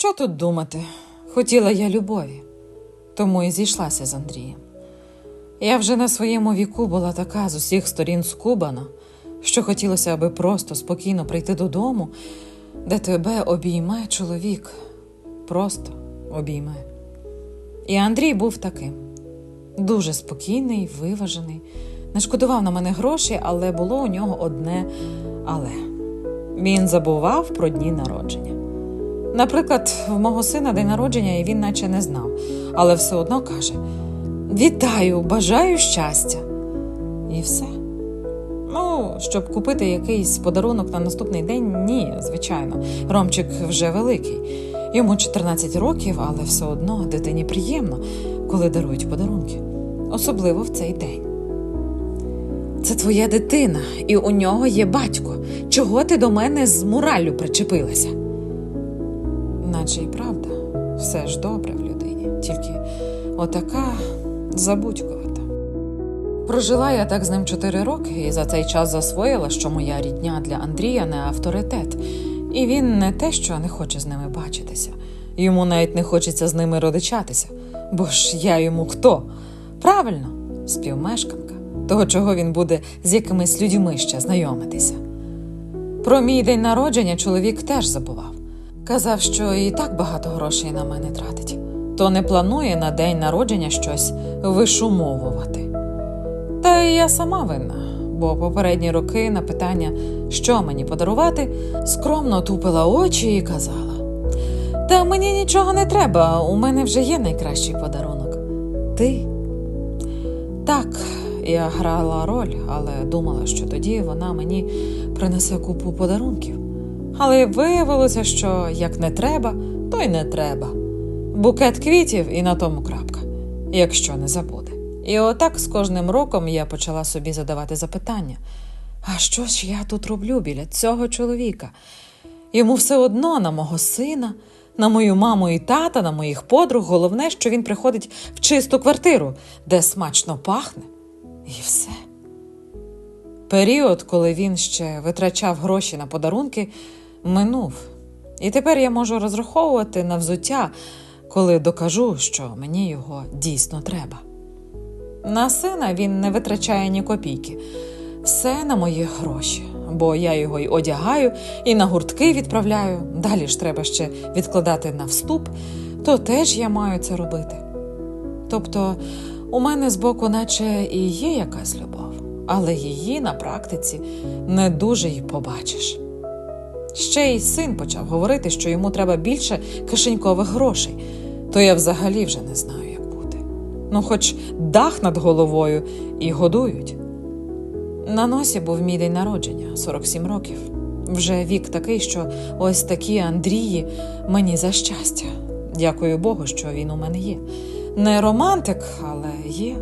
Що тут думати? Хотіла я любові, тому і зійшлася з Андрієм. Я вже на своєму віку була така з усіх сторін скубана, що хотілося, аби просто спокійно прийти додому, де тебе обійме чоловік. Просто обійме. І Андрій був таким дуже спокійний, виважений, не шкодував на мене грошей, але було у нього одне але. Він забував про дні народження. Наприклад, в мого сина день народження і він наче не знав, але все одно каже: Вітаю, бажаю щастя. І все. Ну, щоб купити якийсь подарунок на наступний день, ні, звичайно. Ромчик вже великий. Йому 14 років, але все одно дитині приємно, коли дарують подарунки, особливо в цей день. Це твоя дитина, і у нього є батько. Чого ти до мене з мораллю причепилася? Наче й правда, все ж добре в людині, тільки отака забудькувата. Прожила я так з ним чотири роки, і за цей час засвоїла, що моя рідня для Андрія не авторитет, і він не те, що не хоче з ними бачитися. Йому навіть не хочеться з ними родичатися. Бо ж я йому хто? Правильно, співмешканка, того, чого він буде з якимись людьми ще знайомитися. Про мій день народження чоловік теж забував. Казав, що і так багато грошей на мене тратить, то не планує на день народження щось вишумовувати. Та й я сама винна, бо попередні роки на питання, що мені подарувати, скромно тупила очі і казала: Та мені нічого не треба, у мене вже є найкращий подарунок. Ти. Так, я грала роль, але думала, що тоді вона мені принесе купу подарунків. Але виявилося, що як не треба, то й не треба. Букет квітів і на тому крапка, якщо не забуде. І отак з кожним роком я почала собі задавати запитання: а що ж я тут роблю біля цього чоловіка? Йому все одно на мого сина, на мою маму і тата, на моїх подруг. Головне, що він приходить в чисту квартиру, де смачно пахне, і все. Період, коли він ще витрачав гроші на подарунки, минув. І тепер я можу розраховувати на взуття, коли докажу, що мені його дійсно треба. На сина він не витрачає ні копійки. Все на мої гроші, бо я його й одягаю, і на гуртки відправляю. Далі ж треба ще відкладати на вступ, то теж я маю це робити. Тобто, у мене збоку, наче і є якась любов, але її на практиці не дуже й побачиш. Ще й син почав говорити, що йому треба більше кишенькових грошей, то я взагалі вже не знаю, як бути. Ну, хоч дах над головою і годують. На носі був мій день народження 47 років. Вже вік такий, що ось такі Андрії мені за щастя. Дякую Богу, що він у мене є. Не романтик, але є.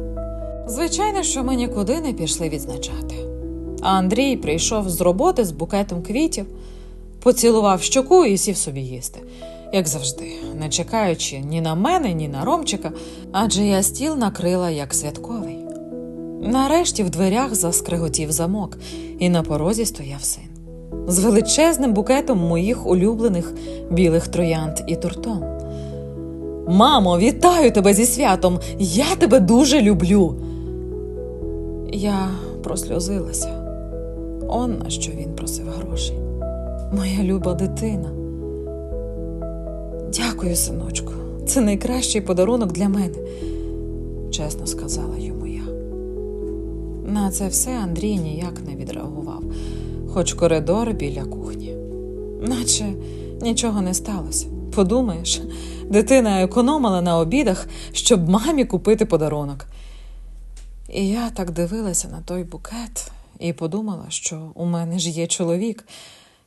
Звичайно, що ми нікуди не пішли відзначати. А Андрій прийшов з роботи з букетом квітів, поцілував щоку і сів собі їсти, як завжди, не чекаючи ні на мене, ні на Ромчика, адже я стіл накрила як святковий. Нарешті в дверях заскриготів замок, і на порозі стояв син. З величезним букетом моїх улюблених білих троянд і тортом. Мамо, вітаю тебе зі святом! Я тебе дуже люблю. Я просльозилася. Он на що він просив грошей. Моя люба дитина. Дякую, синочку. Це найкращий подарунок для мене, чесно сказала йому я. На це все Андрій ніяк не відреагував, хоч коридор біля кухні. Наче нічого не сталося. Подумаєш, дитина економила на обідах, щоб мамі купити подарунок. І я так дивилася на той букет і подумала, що у мене ж є чоловік,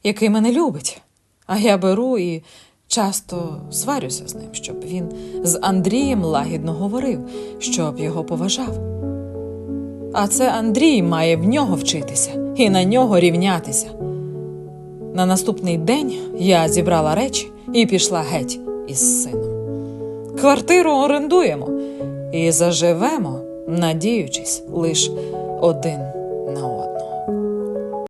який мене любить. А я беру і часто сварюся з ним, щоб він з Андрієм лагідно говорив, щоб його поважав. А це Андрій має в нього вчитися і на нього рівнятися. На наступний день я зібрала речі і пішла геть із сином. Квартиру орендуємо і заживемо, надіючись лише один